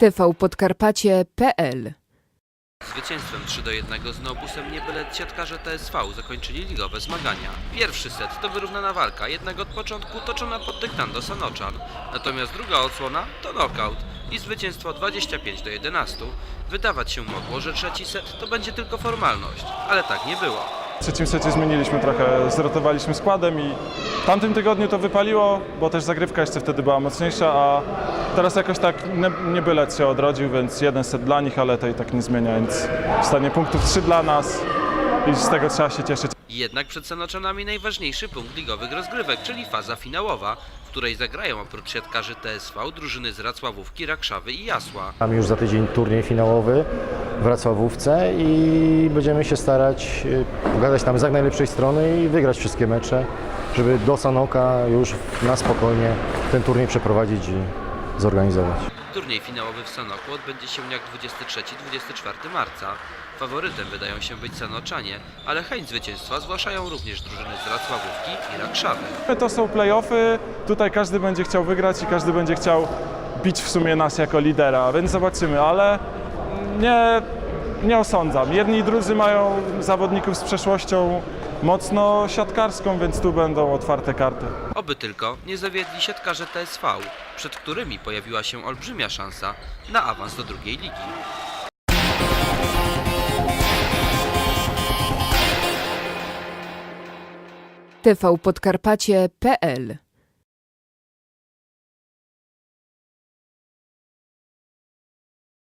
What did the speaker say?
tvpodkarpacie.pl Zwycięstwem 3 do 1 z Nobusem Niebylet siatkarze TSV zakończyli ligowe zmagania. Pierwszy set to wyrównana walka, jednak od początku toczona pod dyktando Sanoczan. Natomiast druga odsłona to knockout i zwycięstwo 25 do 11. Wydawać się mogło, że trzeci set to będzie tylko formalność, ale tak nie było. W trzecim secie zmieniliśmy trochę, zrotowaliśmy składem i tamtym tygodniu to wypaliło, bo też zagrywka jeszcze wtedy była mocniejsza, a teraz jakoś tak nie, nie byle się odrodził, więc jeden set dla nich, ale to i tak nie zmienia, więc w stanie punktów 3 dla nas i z tego trzeba się cieszyć. Jednak przed Sanoczanami najważniejszy punkt ligowych rozgrywek, czyli faza finałowa, w której zagrają oprócz siatkarzy TSV drużyny z Racławówki, Rakszawy i Jasła. Mamy już za tydzień turniej finałowy w Wrocławówce i będziemy się starać y, pogadać tam z jak najlepszej strony i wygrać wszystkie mecze, żeby do Sanoka już na spokojnie ten turniej przeprowadzić i zorganizować. Turniej finałowy w Sanoku odbędzie się jak 23-24 marca. Faworytem wydają się być Sanoczanie, ale chęć zwycięstwa zgłaszają również drużyny z Racławówki i Rakszawy. To są playoffy, tutaj każdy będzie chciał wygrać i każdy będzie chciał bić w sumie nas jako lidera, więc zobaczymy, ale nie, nie osądzam. Jedni i drudzy mają zawodników z przeszłością mocno siatkarską, więc tu będą otwarte karty. Oby tylko nie zawiedli siatkarze TSV, przed którymi pojawiła się olbrzymia szansa na awans do drugiej ligi. tvpodkarpacie.pl